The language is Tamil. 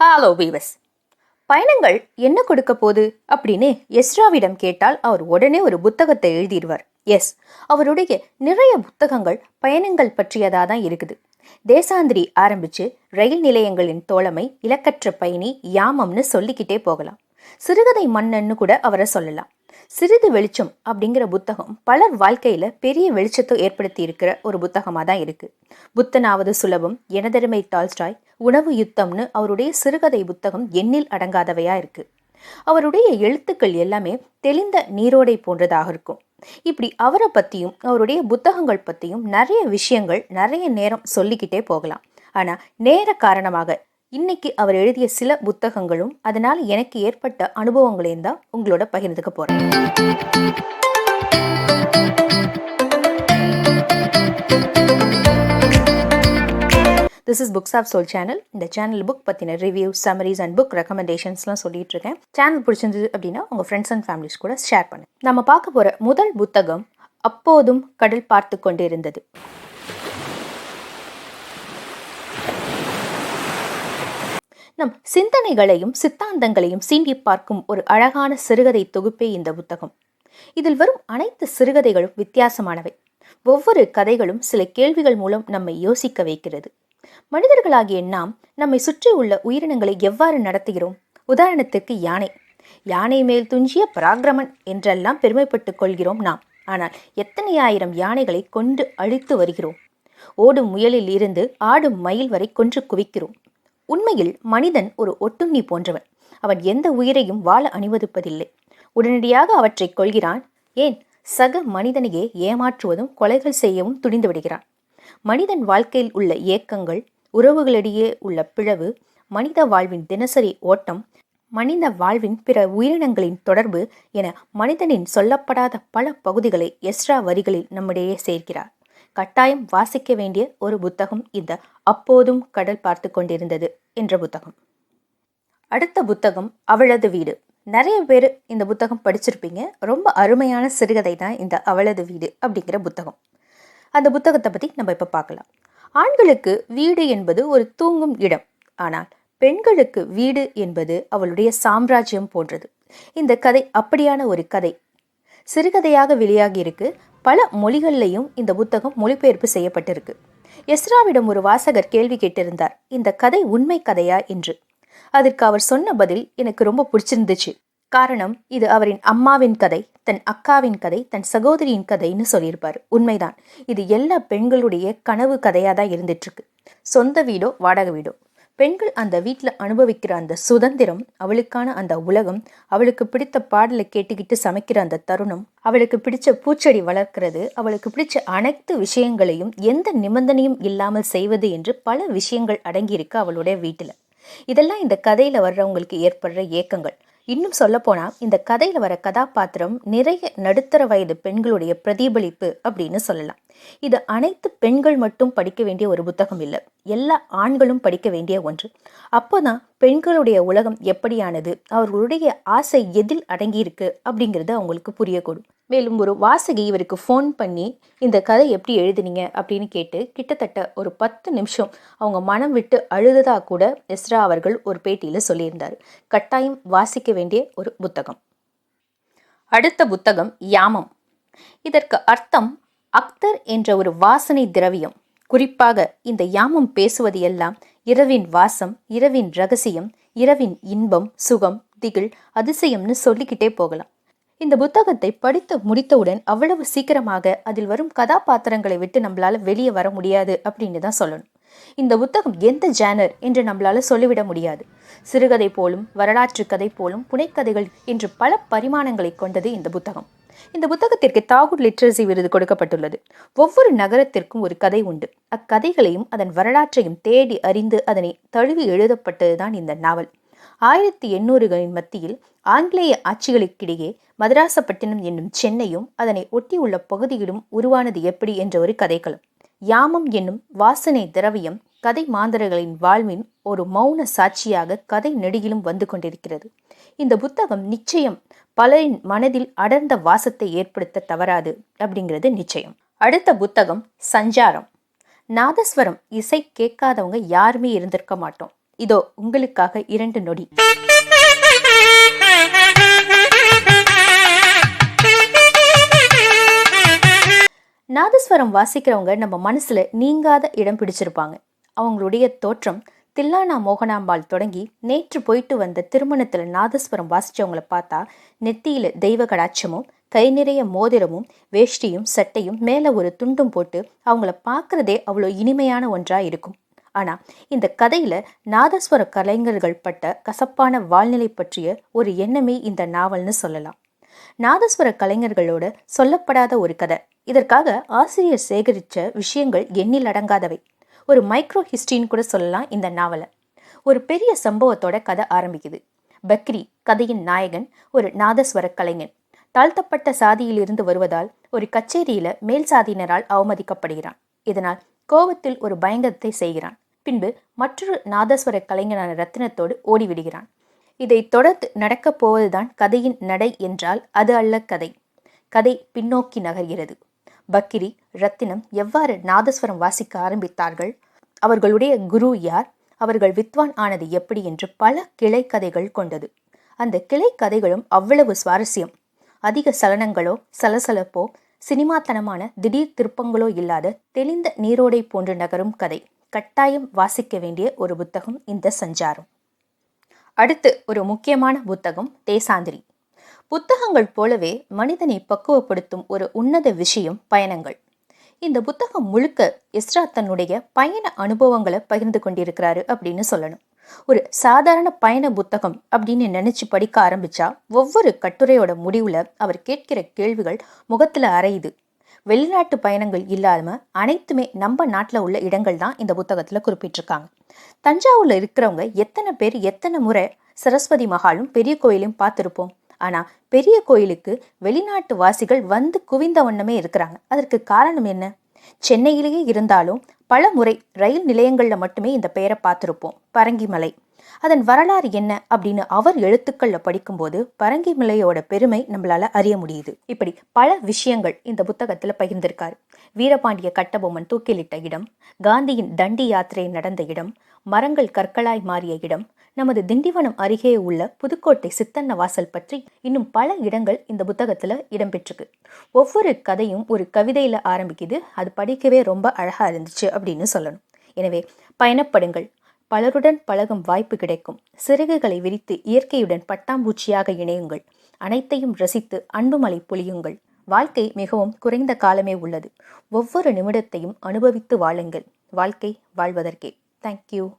ஹலோ வீவஸ் பயணங்கள் என்ன கொடுக்க போகுது அப்படின்னு எஸ்ராவிடம் கேட்டால் அவர் உடனே ஒரு புத்தகத்தை எழுதிடுவார். எஸ் அவருடைய நிறைய புத்தகங்கள் பயணங்கள் பற்றியதாக தான் இருக்குது. தேசாந்திரி ஆரம்பிச்சு ரயில் நிலையங்களின் தோழமை இலக்கற்ற பயணி யாமம்னு சொல்லிக்கிட்டே போகலாம். சிறுகதை மன்னன்னு கூட அவரை சொல்லலாம். சிறிது வெளிச்சம் அப்படிங்கிற புத்தகம் பலர் வாழ்க்கையில் பெரிய வெளிச்சத்தை ஏற்படுத்தி இருக்கிற ஒரு புத்தகமாக தான் இருக்குது புத்தனாவது சுலபம் எனதருமை டால்ஸ்டாய் உணவு யுத்தம்னு அவருடைய சிறுகதை புத்தகம் எண்ணில் அடங்காதவையாக இருக்குது அவருடைய எழுத்துக்கள் எல்லாமே தெளிந்த நீரோடை போன்றதாக இருக்கும். இப்படி அவரை பற்றியும் அவருடைய புத்தகங்கள் பற்றியும் நிறைய விஷயங்கள் நிறைய நேரம் சொல்லிக்கிட்டே போகலாம். ஆனால் நேர காரணமாக இன்னைக்கு அவர் எழுதிய சில புத்தகங்களும் அதனால் எனக்கு ஏற்பட்ட அனுபவங்களையும் தான் உங்களோட பகிர்ந்துக்க போகிறேன் this is books of soul channel இந்த சேனல் புக் பற்றின ரிவ்யூ சமரிஸ் அண்ட் புக் ரெக்கமெண்டேஷன்ஸ்லாம் சொல்லிட்டு இருக்கேன். சேனல் பிடிச்சிருந்தது அப்படின்னா உங்கள் ஃப்ரெண்ட்ஸ் அண்ட் ஃபேமிலிஸ் கூட ஷேர் பண்ணு நம்ம பார்க்க போகிற முதல் புத்தகம் அப்போதும் கடல் பார்த்து கொண்டிருந்தது. நம் சிந்தனைகளையும் சித்தாந்தங்களையும் சீண்டி பார்க்கும் ஒரு அழகான சிறுகதை தொகுப்பே இந்த புத்தகம். இதில் வரும் அனைத்து சிறுகதைகளும் வித்தியாசமானவை. ஒவ்வொரு கதைகளும் சில கேள்விகள் மூலம் நம்மை யோசிக்க வைக்கிறது. மனிதர்களாகிய நாம் நம்மை சுற்றி உள்ள உயிரினங்களை எவ்வாறு நடத்துகிறோம்? உதாரணத்திற்கு யானை. யானை மேல் துஞ்சிய பராக்கிரமன் என்றெல்லாம் பெருமைப்பட்டுக் கொள்கிறோம் நாம். ஆனால் எத்தனை ஆயிரம் யானைகளை கொண்டு அழித்து வருகிறோம்? ஓடும் முயலில் இருந்து ஆடும் மயில் வரை கொன்று குவிக்கிறோம். உண்மையில் மனிதன் ஒரு ஒட்டுண்ணி போன்றவன். அவன் எந்த உயிரையும் வாழ அனுமதிப்பதில்லை உடனடியாக அவற்றை கொள்கிறான். ஏன்? சக மனிதனையே ஏமாற்றுவதும் கொலைகள் செய்யவும் துணிந்து விடுகிறான். மனிதன் வாழ்க்கையில் உள்ள ஏக்கங்கள் உறவுகளிடையே உள்ள பிளவு மனித வாழ்வின் தினசரி ஓட்டம் மனித வாழ்வின் பிற உயிரினங்களின் தொடர்பு என மனிதனின் சொல்லப்படாத பல பகுதிகளை எஸ்ரா வரிகளில் நம்மிடையே சேர்க்கிறார். கட்டாயம் வாசிக்க வேண்டிய ஒரு புத்தகம் இந்த. அப்போதும் கடல் பார்த்து கொண்டிருந்தது என்ற புத்தகம். அடுத்த புத்தகம் அவளது வீடு. நிறைய பேர் இந்த புத்தகம் படிச்சிருப்பீங்க. ரொம்ப அருமையான சிறுகதை தான் இந்த அவளது வீடு அப்படிங்கிற புத்தகம். அந்த புத்தகத்தை பற்றி நம்ம இப்போ பார்க்கலாம். ஆண்களுக்கு வீடு என்பது ஒரு தூங்கும் இடம். ஆனால் பெண்களுக்கு வீடு என்பது அவளுடைய சாம்ராஜ்யம் போன்றது. இந்த கதை அப்படியான ஒரு கதை. சிறுகதையாக வெளியாகி இருக்கு பல மொழிகள்லையும் இந்த புத்தகம் மொழிபெயர்ப்பு செய்யப்பட்டிருக்கு. எஸ்ராவிடம் ஒரு வாசகர் கேள்வி கேட்டிருந்தார். இந்த கதை உண்மை கதையா என்று. அதற்கு அவர் சொன்ன பதில் எனக்கு ரொம்ப பிடிச்சிருந்துச்சு. காரணம் இது அவரின் அம்மாவின் கதை தன் அக்காவின் கதை தன் சகோதரியின் கதைன்னு சொல்லியிருப்பார். உண்மைதான். இது எல்லா பெண்களுடைய கனவு கதையாக தான் இருந்துட்டு இருக்கு சொந்த வீடோ வாடகை வீடோ. பெண்கள் அந்த வீட்டில் அனுபவிக்கிற அந்த சுதந்திரம் அவளுக்கான அந்த உலகம் அவளுக்கு பிடித்த பாடலை கேட்டுக்கிட்டு சமைக்கிற அந்த தருணம் அவளுக்கு பிடிச்ச பூச்செடி வளர்க்கிறது அவளுக்கு பிடிச்ச அனைத்து விஷயங்களையும் எந்த நிபந்தனையும் இல்லாமல் செய்வது என்று பல விஷயங்கள் அடங்கியிருக்கு அவளுடைய வீட்டில். இதெல்லாம் இந்த கதையில் வர்றவங்களுக்கு ஏற்படுற ஏக்கங்கள். இன்னும் சொல்லப்போனால் இந்த கதையில் வர கதாபாத்திரம் நிறைய நடுத்தர வயது பெண்களுடைய பிரதிபலிப்பு அப்படின்னு சொல்லலாம். இது அனைத்து பெண்கள் மட்டும் படிக்க வேண்டிய ஒரு புத்தகம் இல்லை. எல்லா ஆண்களும் படிக்க வேண்டிய ஒன்று. அப்போதான் பெண்களுடைய உலகம் எப்படியானது அவர்களுடைய ஆசை எதில் அடங்கியிருக்கு அப்படிங்கிறது அவங்களுக்கு புரியக்கூடும். மேலும் ஒரு வாசகி இவருக்கு ஃபோன் பண்ணி இந்த கதை எப்படி எழுதுனீங்க? அப்படின்னு கேட்டு கிட்டத்தட்ட ஒரு பத்து நிமிஷம் அவங்க மனம் விட்டு அழுததாக கூட எஸ்ரா அவர்கள் ஒரு பேட்டியில் சொல்லியிருந்தார். கட்டாயம் வாசிக்க வேண்டிய ஒரு புத்தகம். அடுத்த புத்தகம் யாமம். இதற்கு அர்த்தம் அக்தர் என்ற ஒரு வாசனை திரவியம். குறிப்பாக இந்த யாமம் பேசுவது எல்லாம் இரவின் வாசம் இரவின் ரகசியம் இரவின் இன்பம் சுகம் திகில் அதிசயம்னு சொல்லிக்கிட்டே போகலாம். இந்த புத்தகத்தை படித்து முடித்தவுடன் அவ்வளவு சீக்கிரமாக அதில் வரும் கதாபாத்திரங்களை விட்டு நம்மளால வெளியே வர முடியாது அப்படின்னு தான் சொல்லணும். இந்த புத்தகம் எந்த ஜேனர் என்று நம்மளால சொல்லிவிட முடியாது. சிறுகதை போலும் வரலாற்று கதை போலும் புனைக்கதைகள் என்று பல பரிமாணங்களை கொண்டது இந்த புத்தகம். இந்த புத்தகத்திற்கு தாகூர் லிட்ரஸி விருது கொடுக்கப்பட்டுள்ளது. ஒவ்வொரு நகரத்திற்கும் ஒரு கதை உண்டு. அக்கதைகளையும் அதன் வரலாற்றையும் தேடி அறிந்து அதனை தழுவி எழுதப்பட்டதுதான் இந்த நாவல். ஆயிரத்தி எண்ணூறுகளின் மத்தியில் ஆங்கிலேய ஆட்சிகளுக்கிடையே மதராசப்பட்டினம் என்னும் சென்னையும் அதனை ஒட்டியுள்ள பகுதியிலும் உருவானது எப்படி என்ற ஒரு கதைக்களம். யாமம் என்னும் வாசனை திரவியம் கதை மாந்தர்களின் வாழ்வின் ஒரு மௌன சாட்சியாக கதை நெடுகிலும் வந்து கொண்டிருக்கிறது. இந்த புத்தகம் நிச்சயம் பலரின் மனதில் அடர்ந்த வாசத்தை ஏற்படுத்த தவறாது அப்படிங்கிறது நிச்சயம். அடுத்த புத்தகம் சஞ்சாரம். நாதஸ்வரம் இசை கேட்காதவங்க யாருமே இருந்திருக்க மாட்டோம். இதோ உங்களுக்காக இரண்டு நொடி. நாதஸ்வரம் வாசிக்கிறவங்க நம்ம மனசுல நீங்காத இடம் பிடிச்சிருப்பாங்க. அவங்களுடைய தோற்றம் தில்லானா மோகனாம்பாள் தொடங்கி நேற்று போயிட்டு வந்த திருமணத்தில் நாதஸ்வரம் வாசித்தவங்கள பார்த்தா நெத்தியில் தெய்வ கடாட்சமும் கை நிறைய மோதிரமும் வேஷ்டியும் சட்டையும் மேலே ஒரு துண்டும் போட்டு அவங்கள பார்க்கறதே அவ்வளோ இனிமையான ஒன்றாக இருக்கும். ஆனால் இந்த கதையில் நாதஸ்வர கலைஞர்கள் பட்ட கசப்பான வாழ்நிலை பற்றிய ஒரு எண்ணமே இந்த நாவல்னு சொல்லலாம். நாதஸ்வர கலைஞர்களோட சொல்லப்படாத ஒரு கதை. இதற்காக ஆசிரியர் சேகரித்த விஷயங்கள் எண்ணில் அடங்காதவை. ஒரு மைக்ரோ ஹிஸ்டரின்னு கூட சொல்லலாம் இந்த நாவலை. ஒரு பெரிய சம்பவத்தோட கதை ஆரம்பிக்குது. பக்ரி கதையின் நாயகன் ஒரு நாதஸ்வர கலைஞன். தாழ்த்தப்பட்ட சாதியிலிருந்து வருவதால் ஒரு கச்சேரியில மேல் சாதியினரால் அவமதிக்கப்படுகிறான். இதனால் கோபத்தில் ஒரு பயங்கரத்தை செய்கிறான். பின்பு மற்றொரு நாதஸ்வர கலைஞனான ரத்தினத்தோடு ஓடிவிடுகிறான். இதை தொடர்ந்து நடக்கப் போவதுதான் கதையின் நடை என்றால் அது அல்ல கதை. கதை பின்னோக்கி நகர்கிறது. பக்கிரி ரத்தினம் எவ்வாறு நாதஸ்வரம் வாசிக்க ஆரம்பித்தார்கள்? அவர்களுடைய குரு யார்? அவர்கள் வித்வான் ஆனது எப்படி என்று பல கிளை கதைகள் கொண்டது. அந்த கிளை கதைகளும் அவ்வளவு சுவாரஸ்யம். அதிக சலனங்களோ சலசலப்போ சினிமாத்தனமான திடீர் திருப்பங்களோ இல்லாத தெளிந்த நீரோடை போன்று நகரும் கதை. கட்டாயம் வாசிக்க வேண்டிய ஒரு புத்தகம் இந்த சஞ்சாரம். அடுத்து ஒரு முக்கியமான புத்தகம் தேசாந்திரி. புத்தகங்கள் போலவே மனிதனை பக்குவப்படுத்தும் ஒரு உன்னத விஷயம் பயணங்கள். இந்த புத்தகம் முழுக்க இஸ்ரா தன்னுடைய பயண அனுபவங்களை பகிர்ந்து கொண்டிருக்கிறாரு அப்படின்னு சொல்லணும். ஒரு சாதாரண பயண புத்தகம் அப்படின்னு நினைச்சு படிக்க ஆரம்பிச்சா ஒவ்வொரு கட்டுரையோட முடிவுல அவர் கேட்கிற கேள்விகள் முகத்துல அரையுது. வெளிநாட்டு பயணங்கள் இல்லாமல் அனைத்துமே நம்ம நாட்டில் உள்ள இடங்கள் தான் இந்த புத்தகத்தில் குறிப்பிட்டிருக்காங்க. தஞ்சாவூரில் இருக்கிறவங்க எத்தனை பேர் எத்தனை முறை சரஸ்வதி மகாலும் பெரிய கோயிலும் பார்த்துருப்போம். ஆனால் பெரிய கோயிலுக்கு வெளிநாட்டு வாசிகள் வந்து குவிந்த வண்ணமே இருக்கிறாங்க. அதற்கு காரணம் என்ன? சென்னையிலேயே இருந்தாலும் பல முறை ரயில் நிலையங்களில் மட்டுமே இந்த பெயரை பார்த்துருப்போம். பரங்கிமலை அதன் வரலாறு என்ன அப்படின்னு அவர் எழுத்துக்கள்ல படிக்கும்போது பரங்கிமலையோட பெருமை நம்மளால அறிய முடியுது. இப்படி பல விஷயங்கள் இந்த புத்தகத்துல பகிர்ந்திருக்காரு. வீரபாண்டிய கட்டபொம்மன் தூக்கிலிட்ட இடம் காந்தியின் தண்டி யாத்திரை நடந்த இடம் மரங்கள் கற்களாய் மாறிய இடம் நமது திண்டிவனம் அருகே உள்ள புதுக்கோட்டை சித்தன்ன வாசல் பற்றி இன்னும் பல இடங்கள் இந்த புத்தகத்துல இடம்பெற்றிருக்கு. ஒவ்வொரு கதையும் ஒரு கவிதையில ஆரம்பிக்குது. அது படிக்கவே ரொம்ப அழகா இருந்துச்சு அப்படின்னு சொல்லணும். எனவே பயணப்படுங்கள். பலருடன் பழகும் வாய்ப்பு கிடைக்கும். சிறகுகளை விரித்து இயற்கையுடன் பட்டாம்பூச்சியாக இணையுங்கள். அனைத்தையும் ரசித்து அன்புமலை பொழியுங்கள். வாழ்க்கை மிகவும் குறைந்த காலமே உள்ளது. ஒவ்வொரு நிமிடத்தையும் அனுபவித்து வாழுங்கள். வாழ்க்கை வாழ்வதற்கே. தேங்க்யூ